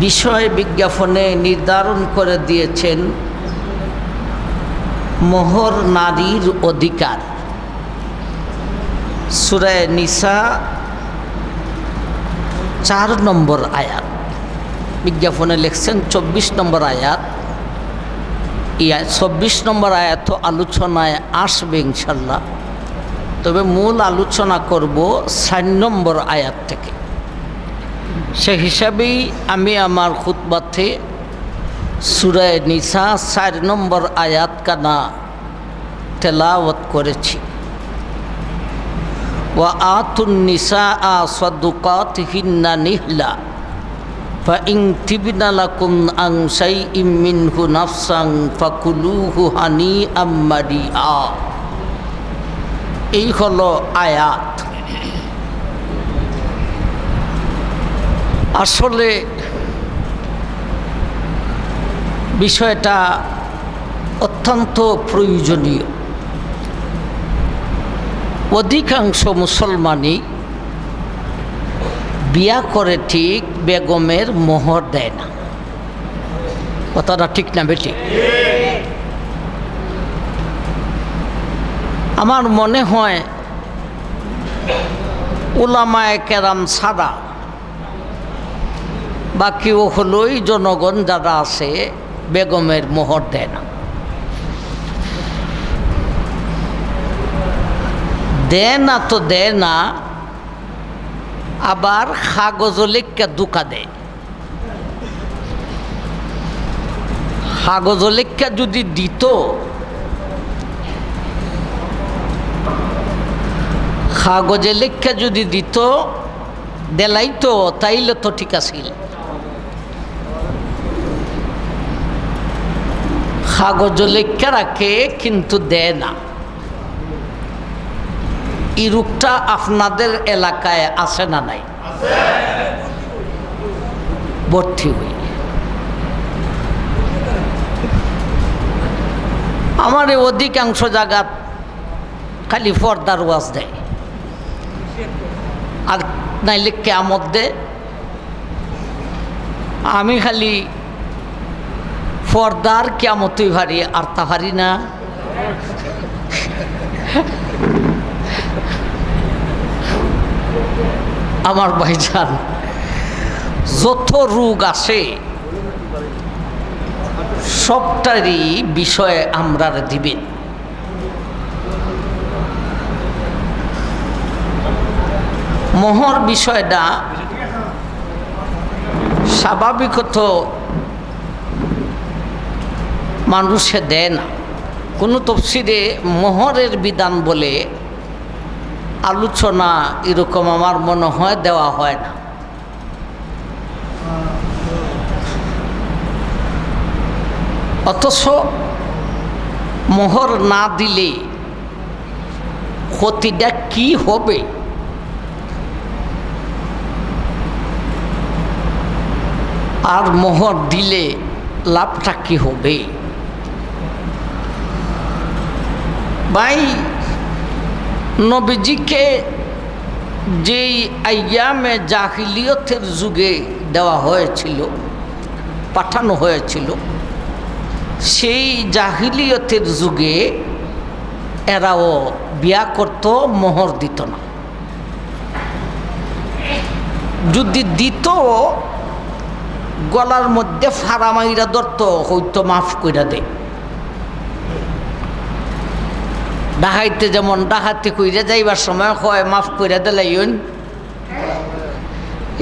বিষয় বিজ্ঞাপনে নির্ধারণ করে দিয়েছেন মোহর নারীর অধিকার। সুরায় নিসা চার নম্বর আয়াত। বিজ্ঞাপনে লিখছেন চব্বিশ নম্বর আয়াত। ইয়া চব্বিশ নম্বর আয়াত আলোচনায় আসবে ইনশাল্লাহ। তবে মূল আলোচনা করব চার নম্বর আয়াত থেকে। সে হিসাবেই আমি আমার খুতবাতে সুরায় নিসা চার নম্বর আয়াত কানা তেলাওয়াত করেছি ওয়া আতুন নিসা আ সদুকাত হিন্না নিহলা فإن تبن لكم عن شيء منه نفسا فكلوه هنيئا مريئا এই হলো আয়াত আসলে বিষয়টা অত্যন্ত প্রয়োজনীয়। অধিকাংশ মুসলমানই বিয়া করে ঠিক বেগমের মোহর দেয় না। কথাটা ঠিক না বেটি? আমার মনে হয় ওলামায় কেরাম ছাড়া বাকি ও হলোই জনগণ যারা আছে, বেগমের মোহর দেয় না। দেয় না তো দেয় না, আবার কাগজ লেখা দুকা দেয়। কাগজ যদি দিত লেখা যদি দিত, দেলাইতো, তাইলে তো ঠিক আছিল। কাগজ লেখা রাখে, কিন্তু দেয় না। এই রূপটা আপনাদের এলাকায় আছে না নাই? ভর্তি হই। আমার অধিকাংশ জায়গা খালি পর্দার ওয়াজ দেয়। আর নাইলে কেমত দে আমি খালি পর্দার কেমতই ভারি, আর তা ভারি না। আমার ভাইজান, যত রোগ আছে সবটারই বিষয়ে আমরা দিবেন। মোহর বিষয়টা স্বাভাবিকত মানুষে দেয় না। কোনো তফসিরে মোহরের বিধান বলে আলোচনা এরকম আমার মনে হয় দেওয়া হয় না। অথচ মোহর না দিলে ক্ষতিটা কি হবে? আর মোহর দিলে লাভটা কি হবে? ভাই, নবীজিকে যেই আয়ামে জাহিলিয়তের যুগে দেওয়া হয়েছিল, পাঠানো হয়েছিল, সেই জাহিলিয়তের যুগে এরাও বিয়া করত, মোহর দিত না। যদি দিত, গলার মধ্যে ফারামাইরা ধরত হয়তো মাফ কইরা দেয়। ডাহাইতে যেমন ডাহাতে কইরে যাইবার সময় কয়, মাফ করে দিলাইন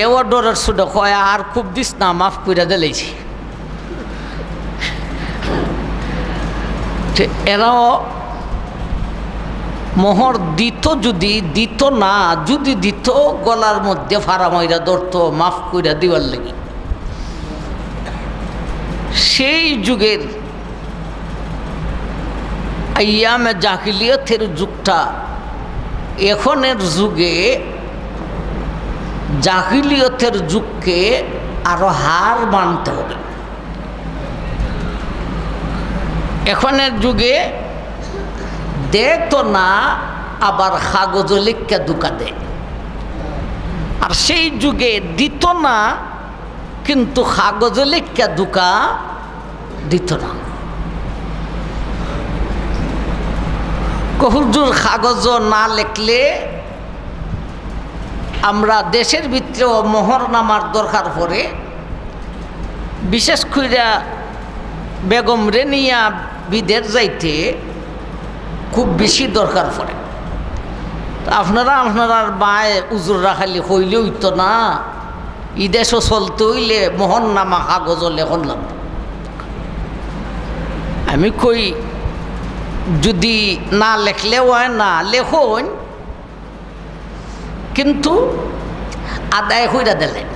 এ অর্ডারের সুদে কয়, আর খুব দিস না, মাফ করে দিলাইছি এরাও মোহর দিত যদি দিত না, যদি দিত গলার মধ্যে ফারা ফারাময়রা ধরত, মাফ করে দিবার লাগি। সেই যুগের আয়ামে জাহিলিয়তের যুগটা এখনের যুগে জাহিলিয়তের যুগকে আরও হার মানতে হবে। এখনের যুগে তো না, আবার কাগজ লিখা দুকা দেয় আর সেই যুগে দিত না, কিন্তু কাগজে লেখা দুকা দিত না। কহুজুর কাগজ না লেখলে আমরা দেশের ভিতরেও মোহর নামার দরকার পড়ে। বিশেষ করে বেগম রেনিয়া বিদের যাইতে খুব বেশি দরকার পড়ে। আপনারা আপনার বায় উজুর রাখালি হইলে হইতো না। ই দেশও চলতে হইলে মোহন নামা কাগজ লেখন আমি কই যদি না লেখলে হয় না লেখন, কিন্তু আদায় হইরা দিলেন।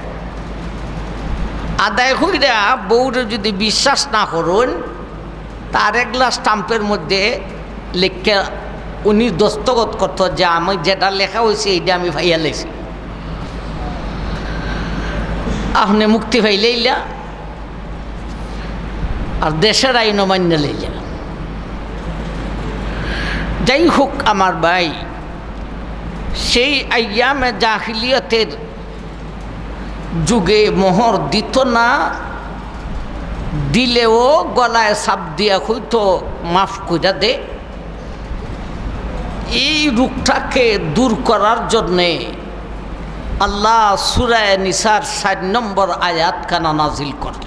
আদায় হইরা বউরে যদি বিশ্বাস না করুন, তার এক গ্লাস স্টাম্পের মধ্যে লেখা উনি দস্তগত করত যে আমি যেটা লেখা হয়েছে এইটা আমি ভাইয়া লেছি। আপনি মুক্তি ভাইলেইলা আর দেশের আইন মান্য লইলা যাই হোক আমার ভাই, সেই আয়ামে জাহিলিয়তের যুগে মোহর দিত না, দিলেও গলায় সাপ দিয়া হইতো, মাফ কইরা দে। এই রূপটাকে দূর করার জন্যে আল্লাহ সুরায় নিসার ষাট নম্বর আয়াত কানা নাজিল করলেন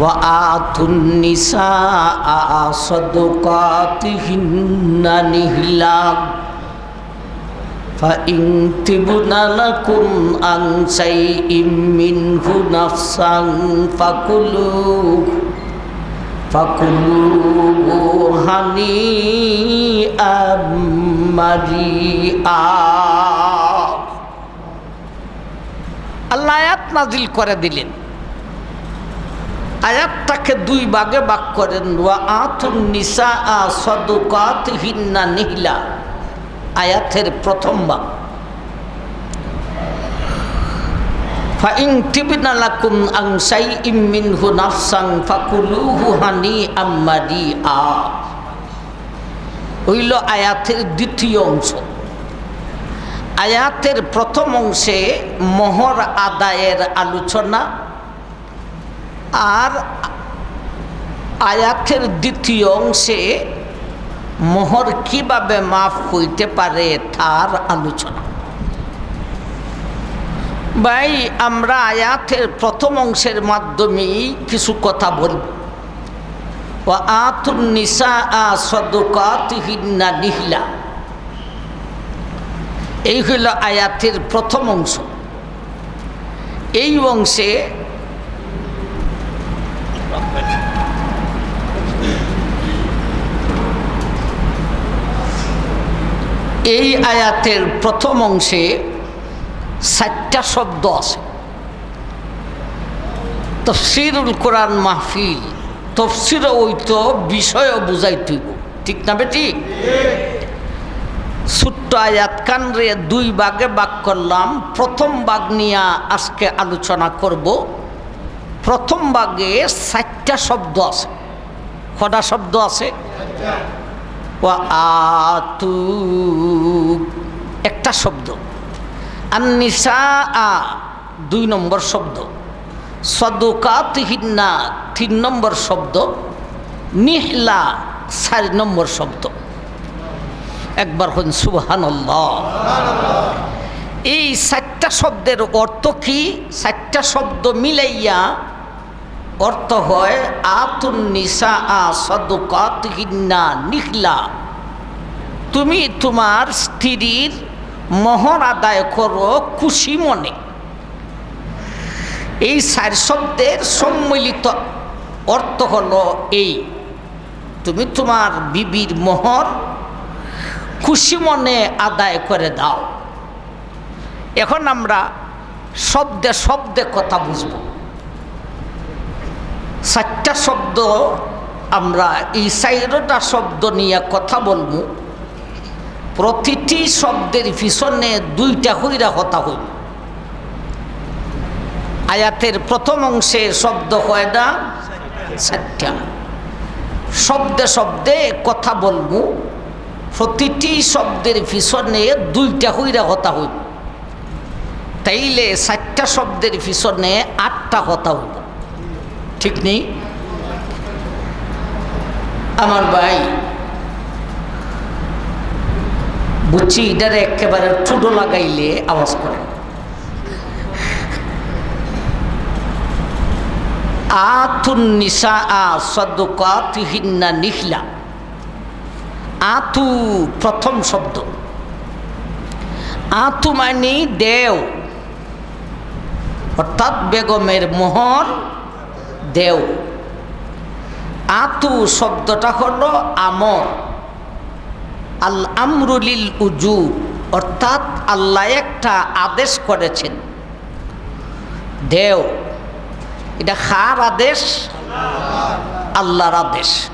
وآتوا النساء صدقاتهن نهلا فإن تبن لكم عن شيء منه نفسا فكلوه فكلوه هنيئا مريئا আল্লাহ আয়াত নাজিল করে দিলেন আয়াতটাকে দুই ভাগে ভাগ করেন। নিসা আ সদুকাত হিন্না নিহিলা। আয়াতের প্রথম ভাগ। ইমিনহু নাফসাং হইল আয়াতের দ্বিতীয় অংশ। আয়াতের প্রথম অংশে মোহর আদায়ের আলোচনা আর আয়াতের দ্বিতীয় অংশে মোহর কীভাবে মাফ হইতে পারে তার আলোচনা। ভাই, আমরা আয়াতের প্রথম অংশের মাধ্যমেই কিছু কথা বলব। ও আতুন নিসা আ সদকাত হিন্না নিহিলা। এই হইল আয়াতের প্রথম অংশ। এই অংশে এই আয়াতের প্রথম অংশে চারটা শব্দ আছে। তফসিরুল কোরআন মাহফিল, তফসির ওইতো বিষয়ও বুঝাই তুইব ঠিক না বেটি? ছোট্ট আয়াত কানরে দুই ভাগে বাক করলাম। প্রথম ভাগ নিয়ে আজকে আলোচনা করব। প্রথম ভাগে চারটা শব্দ আছে। কটা শব্দ আছে? একটা শব্দ। আ দুই নম্বর শব্দ। সদকাত হিন্না তিন নম্বর শব্দ। নিহলা চার নম্বর শব্দ। একবার হন সুবহান এই চারটা শব্দের অর্থ কি? চারটা শব্দ মিলাইয়া অর্থ হয় আতুন নিসা আ নিহলা। তুমি তোমার স্ত্রীর মোহর আদায় করো খুশি মনে। এই চার শব্দের সম্মিলিত অর্থ হলো এই, তুমি তোমার বিবির মোহর খুশি মনে আদায় করে দাও। এখন আমরা শব্দে শব্দে কথা বুঝব। চারটা শব্দ আমরা এই চাইরটা শব্দ নিয়ে কথা বলব। প্রতিটি শব্দের পিছনে দুইটা হইরা কথা হইল আয়াতের প্রথম অংশে শব্দ হয় না, চারটা। শব্দে শব্দে কথা বলব। প্রতিটি শব্দের পিছনে দুইটা হইরা কথা হইল তাইলে চারটা শব্দের পিছনে আটটা কথা হইব। ঠিক নেই? আমার ভাই বুঝছি এটারে একেবারে ঠুডো লাগাইলে আওয়াজ করে। আতুন নিসা আ সদকাতিহিন্না নিখলা আতু প্রথম শব্দ। আতু মানে দেও। অর্থাৎ বেগমের মোহর দেও। আতু শব্দটা হলো আমর। আল আমরুলিল উজু অর্থাৎ আল্লাহ একটা আদেশ করেছেন। দেও। এটা খার আদেশ, আল্লাহর আদেশ।